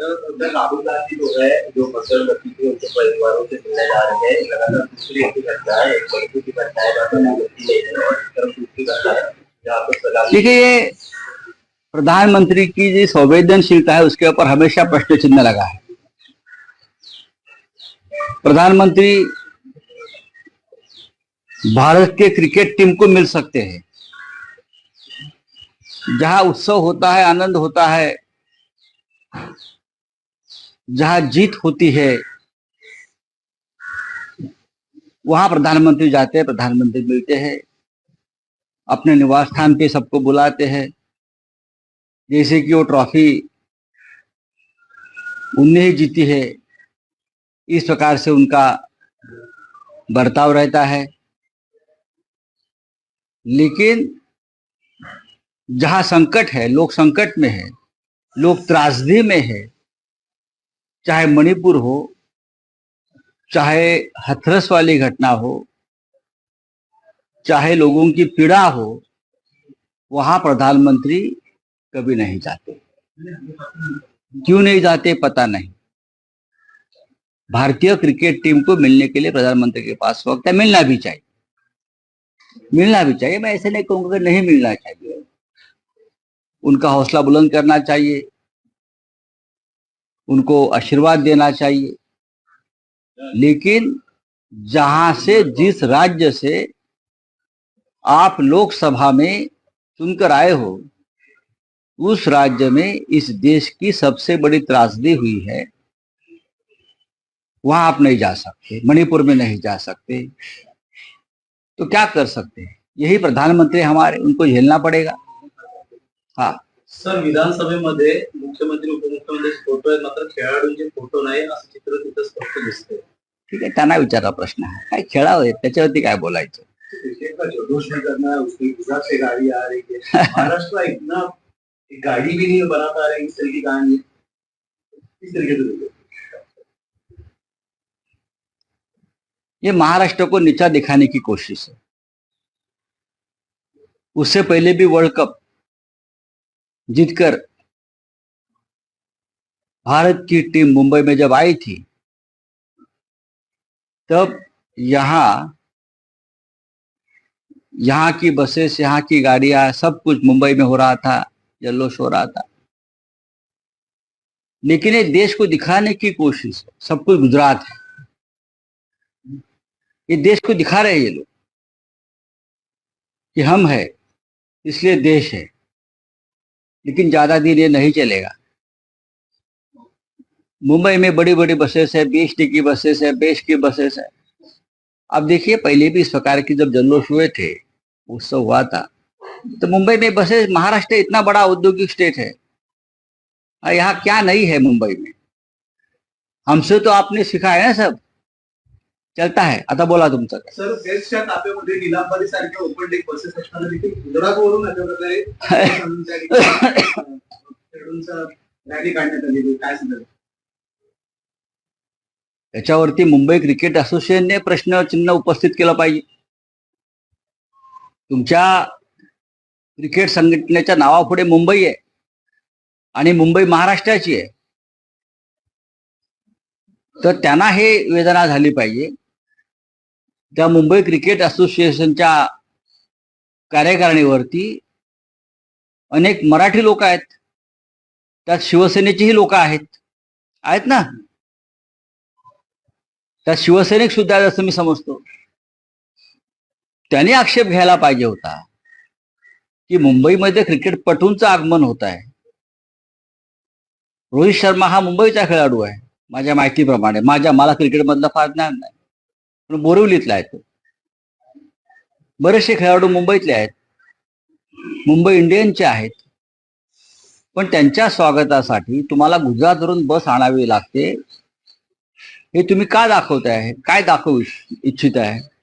उधर राहुल गांधी जो है, जो फ़सल के उनके परिवारों से मिलने जा रहे हैं लगातार दूसरी घटना है, एक की घटना है, जहाँ पर है और तरफ़ दूसरी घटना है, जहाँ पर देखिए, ये प्रधानमंत्री की जो संवेदनशीलता है, उसके ऊपर हमेशा प्रश्न चिन्ह लगा है। प्रधानमंत्री भारत के क्रिकेट टीम को मिल सकते हैं। जहाँ उत्सव होता है, आनंद होता है जहाँ जीत होती है, वहाँ प्रधानमंत्री जाते हैं, प्रधानमंत्री मिलते हैं, अपने निवास स्थान पे सबको बुलाते हैं। जैसे कि वो ट्रॉफी उनने ही जीती है, इस प्रकार से उनका बर्ताव रहता है। लेकिन जहाँ संकट है लोग संकट में है लोग त्रासदी में है चाहे मणिपुर हो, चाहे हथरस वाली घटना हो, चाहे लोगों की पीड़ा हो, वहाँ प्रधानमंत्री कभी नहीं जाते। क्यों नहीं जाते पता नहीं। भारतीय क्रिकेट टीम को मिलने के लिए प्रधानमंत्री के पास वक्त है, मिलना भी चाहिए। मिलना भी चाहिए। मैं ऐसे नहीं कहूँगा कि नहीं मिलना चाहिए। उनका हौसला बुलंद करना चाहिए। उनको आशीर्वाद देना चाहिए। लेकिन जहाँ से, जिस राज्य से आप लोकसभा में चुनकर आए हो, उस राज्य में इस देश की सबसे बड़ी त्रासदी हुई है, वहाँ आप नहीं जा सकते, मणिपुर में नहीं जा सकते। तो क्या कर सकते हैं? यही प्रधानमंत्री हमारे, उनको झेलना पड़ेगा। हाँ। सर विधानसभेमध्ये मुख्यमंत्री उपमुख्यमंत्री फ़ोटो आहेत मात्र खेळाडूंचे फ़ोटो नाही असं चित्र तिथं स्पष्ट दिसतंय. ठीक आहे त्यांना विचारा प्रश्न. आहे काय खेळावं त्याच्यावरती काय बोलायचं? क्रिकेट का जल्लोष में करना है उसके हिसाब से गाड़ी आ रही है महाराष्ट्र इतना एक गाड़ी भी नहीं बना पा रहे इस तरह की कहानी है तरीके से देखते ये महाराष्ट्र को नीचा दिखाने की कोशिश है। उससे पहले भी वर्ल्ड कप जीतकर भारत की टीम मुंबई में जब आई थी, तब यहाँ, यहाँ की बसेस, यहाँ की गाड़ियाँ, सब कुछ मुंबई में हो रहा था जल्लोश हो रहा था। लेकिन ये देश को दिखाने की कोशिश है सब कुछ गुजरात है। ये देश को दिखा रहे हैं ये लोग, कि हम है, इसलिए देश है। लेकिन ज़्यादा दिन ये नहीं चलेगा। मुंबई में बड़ी बड़ी बसेस है, बीएसटी की बसेस है बेस्ट की बसेस है। अब देखिए, पहले भी इस प्रकार की जब जल्लोश हुए थे, उत्सव हुआ था तो मुंबई में बसेस, महाराष्ट्र इतना बड़ा औद्योगिक स्टेट है। और यहाँ क्या नहीं है मुंबई में। हमसे तो आपने सिखाया है सब। चलता है आता बोला तुमचं. सर बेस्टच्या ताफ्यामध्ये निलांबरी सारख्या ओपन डेक बसेस असताना देखील गुजरातवरून अशा प्रकारे रॅली काढण्यात आली होती. काय सांगाल त्याच्यावरती मुंबई क्रिकेट असोसिएशनने प्रश्न चिन्ह उपस्थित केलं पाहिजे तुमच्या क्रिकेट संघटनेच्या नावापुढे मुंबई आहे आणि मुंबई महाराष्ट्राची आहे तर त्यांना हे वेदना झाली पाहिजे त्या मुंबई क्रिकेट असोसिएशनच्या कार्यकारिणीवरती अनेक मराठी लोक आहेत. त्यात शिवसेनेचीही लोक आहेत. आहेत ना? त्यात शिवसैनिक सुद्धा आहेत असं मी समजतो. त्यांनी आक्षेप घ्यायला पाहिजे होता की मुंबईमध्ये क्रिकेटपटूंचं आगमन होत आहे. रोहित शर्मा हा मुंबईचा खेळाडू आहे माझ्या माहितीप्रमाणे. माझ्या मला क्रिकेटमधलं फार ज्ञान नाही. पण बोरिवलीतला आहे तो. बरेचसे खेळाडू मुंबईतले आहेत. मुंबई इंडियनचे आहेत. पण त्यांच्या स्वागतासाठी तुम्हाला गुजरातवरून बस आणावी लागते. हे तुम्ही का दाखवताय? काय दाखवू इच्छित आहे?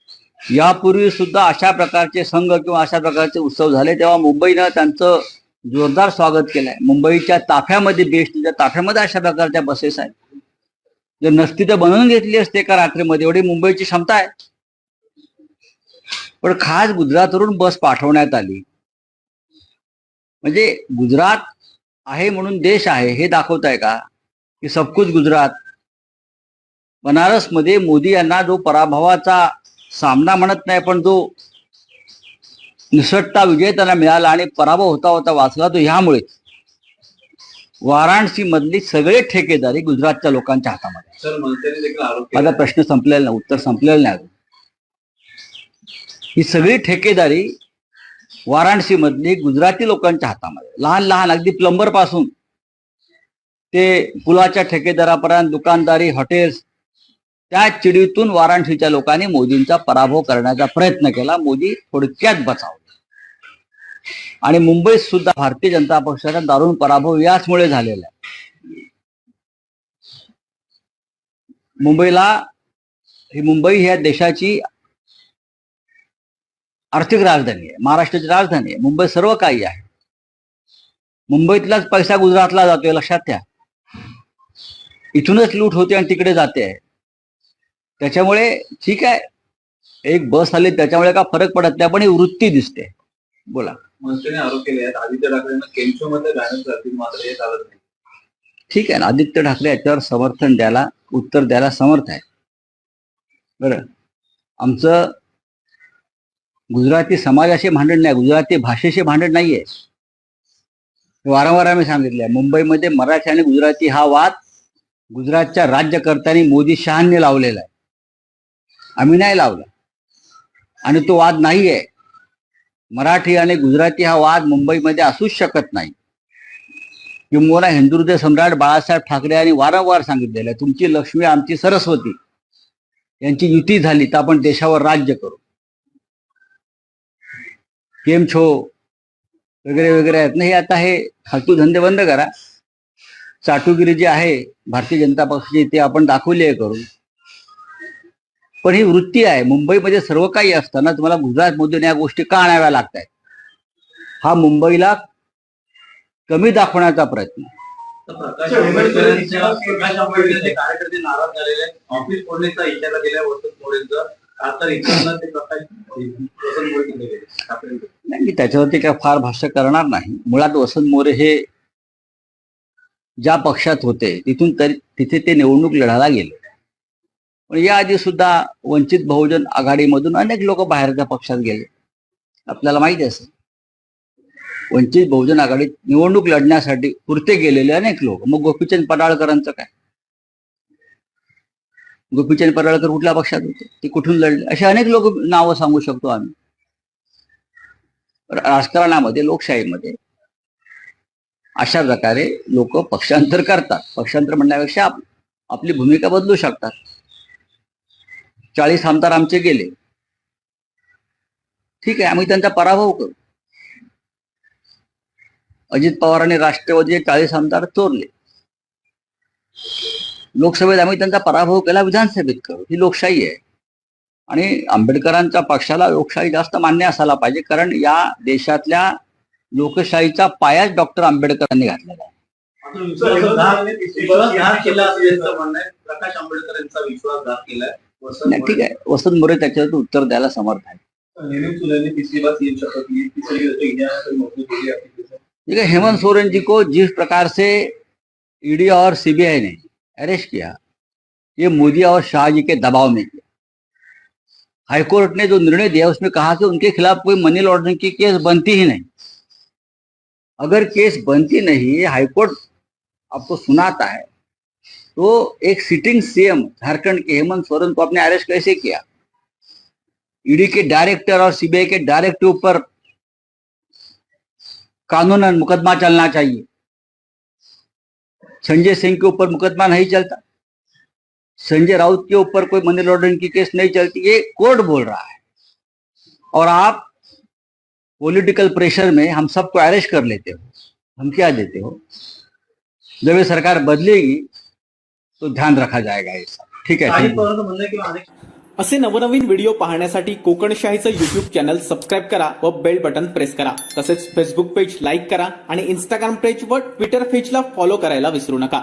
यापूर्वी सुद्धा अशा प्रकारचे संघ किंवा अशा प्रकारचे उत्सव झाले तेव्हा मुंबईनं त्यांचं जोरदार स्वागत केलंय. मुंबईच्या ताफ्यामध्ये बेस्टच्या ताफ्यामध्ये अशा प्रकारच्या बसेस आहेत. जर नसती तर बनवून घेतली असते एका रात्रीमध्ये. एवढी मुंबईची क्षमता आहे. पण खास गुजरातवरून बस पाठवण्यात आली. म्हणजे गुजरात आहे म्हणून देश आहे हे दाखवताय का? की सबकुच गुजरात. बनारसमध्ये मोदी यांना जो पराभवाचा सामना म्हणत नाही पण जो निसटता विजय त्यांना मिळाला आणि पराभव होता होता वाचला तो ह्यामुळेच वाराणसी मधली सगळे ठेकेदारी गुजरातच्या लोकांच्या हातामध्ये माझा प्रश्न संपलेला नाही उत्तर संपलेलं नाही अजून. ही सगळी ठेकेदारी वाराणसी मधली गुजराती लोकांच्या हातामध्ये लहान लहान अगदी प्लंबरपासून ते पुलाच्या ठेकेदारापर्यंत दुकानदारी हॉटेल्स त्या चिडीतून वाराणसीच्या लोकांनी मोदींचा पराभव करण्याचा प्रयत्न केला. मोदी थोडक्यात बचावले. आणि मुंबईत सुद्धा भारतीय जनता पक्षाचा दारुण पराभव याचमुळे झालेला आहे. मुंबईला ही मुंबई ह्या देशाची आर्थिक राजधानी आहे महाराष्ट्राची राजधानी आहे मुंबई सर्व काही आहे. मुंबईतलाच पैसा गुजरातला जातोय लक्षात घ्या इथूनच लूट होते आणि तिकडे जाते आहे. त्याच्यामुळे ठीक आहे एक बस आली त्याच्यामुळे का फरक पडत नाही पण ही वृत्ती दिसते. बोला. मनसेने आरोप केले आहेत. आदित्य ठाकरेंना केमशो मध्ये बॅनर करतील मात्र हे चालत नाही. ठीक आहे ना. आदित्य ठाकरे याच्यावर समर्थन द्यायला उत्तर द्यायला समर्थ आहे. बरं. आमचं गुजराती समाजाशी भांडण नाही. गुजराती भाषेशी भांडण नाहीये. वारंवार आम्ही सांगितलंय. मुंबईमध्ये मराठी आणि गुजराती हा वाद गुजरातच्या राज्यकर्त्यांनी मोदी शहांनी लावलेला आहे. आम्ही नाही लावला. आणि तो वाद नाही आहे मराठी आणि गुजराती हा वाद मुंबईमध्ये असूच शकत नाही. किंबहुना हिंदुहृदय सम्राट बाळासाहेब ठाकरे यांनी वारंवार सांगितलेलं आहे तुमची लक्ष्मी आमची सरस्वती. यांची युती झाली तर आपण देशावर राज्य करू. केम छो वगैरे वगैरे आहेत. ना हे आता हे खातू धंदे बंद करा. चाटुगिरी जी आहे भारतीय जनता पक्षाची ते आपण दाखवली आहे करून. पण ही वृत्ती आहे. मुंबईमध्ये सर्व काही असताना तुम्हाला गुजरातमधून या गोष्टी का आणाव्या लागत आहेत हा मुंबईला कमी दाखवण्याचा प्रयत्न. नाही मी त्याच्यावरती काय फार भाष्य करणार नाही. मुळात वसंत मोरे हे ज्या पक्षात होते तिथून तरी तिथे ते निवडणूक लढायला गेले. पण याआधी सुद्धा वंचित बहुजन आघाडीमधून अनेक लोक बाहेरच्या पक्षात गेले. आपल्याला माहिती असेल वंचित बहुजन आघाडीत निवडणूक लढण्यासाठी पुरते गेलेले अनेक लोक. मग गोपीचंद पडाळकरांचं काय? गोपीचंद पडाळकर कुठल्या पक्षात होते? ते कुठून लढले? असे अनेक लोक नावं सांगू शकतो आम्ही. राजकारणामध्ये लोकशाहीमध्ये अशा प्रकारे लोक पक्षांतर करतात. पक्षांतर म्हणण्यापेक्षा आपली भूमिका बदलू शकतात. चाळीस आमदार आमचे गेले. ठीक आहे आम्ही त्यांचा पराभव करू. अजित पवारांनी राष्ट्रवादीचे चाळीस आमदार चोरले. लोकसभेत आम्ही त्यांचा पराभव केला विधानसभेत करू. ही लोकशाही आहे. आणि आंबेडकरांच्या पक्षाला लोकशाही जास्त मान्य असायला पाहिजे कारण या देशातल्या लोकशाहीचा पायाच डॉक्टर आंबेडकरांनी घातलेला आहे. प्रकाश आंबेडकर यांचा विश्वासघात केलाय. नाही, ठीक आहे. वसंत मोरे त्याच्यावर उत्तर द्यायला समर्थ आहे. ठीक है हेमंत सोरेन जी को जिस प्रकार से ईडी और सीबीआई ने अरेस्ट किया ये मोदी और शाह जी के दबाव में किया। हाईकोर्ट ने जो निर्णय दिया उसमें कहा कि उनके खिलाफ कोई मनी लॉन्ड्रिंग की केस बनती ही नहीं। अगर केस बनती नहीं हाईकोर्ट आपको सुनाता है। तो एक सिटिंग सीएम झारखंड के हेमंत सोरेन को आपने अरेस्ट कैसे किया? ईडी के डायरेक्टर और सीबीआई के डायरेक्टर ऊपर कानूनन मुकदमा चलना चाहिए। संजय सिंह के ऊपर मुकदमा नहीं चलता। संजय राउत के ऊपर कोई मनी लॉन्ड्रिंग की केस नहीं चलती, ये कोर्ट बोल रहा है। और आप पॉलिटिकल प्रेशर में हम सबको अरेस्ट कर लेते हो। हम क्या देते हो? जब ये सरकार बदलेगी तो ध्यान रखा जाएगा ये सब। ठीक है है असे नवनवीन व्हिडिओ पाहण्यासाठी कोकणशाहीचं युट्यूब चॅनल सबस्क्राईब करा व बेल बटन प्रेस करा. तसेच फेसबुक पेज लाईक करा आणि इंस्टाग्राम पेज व ट्विटर पेजला फॉलो करायला विसरू नका.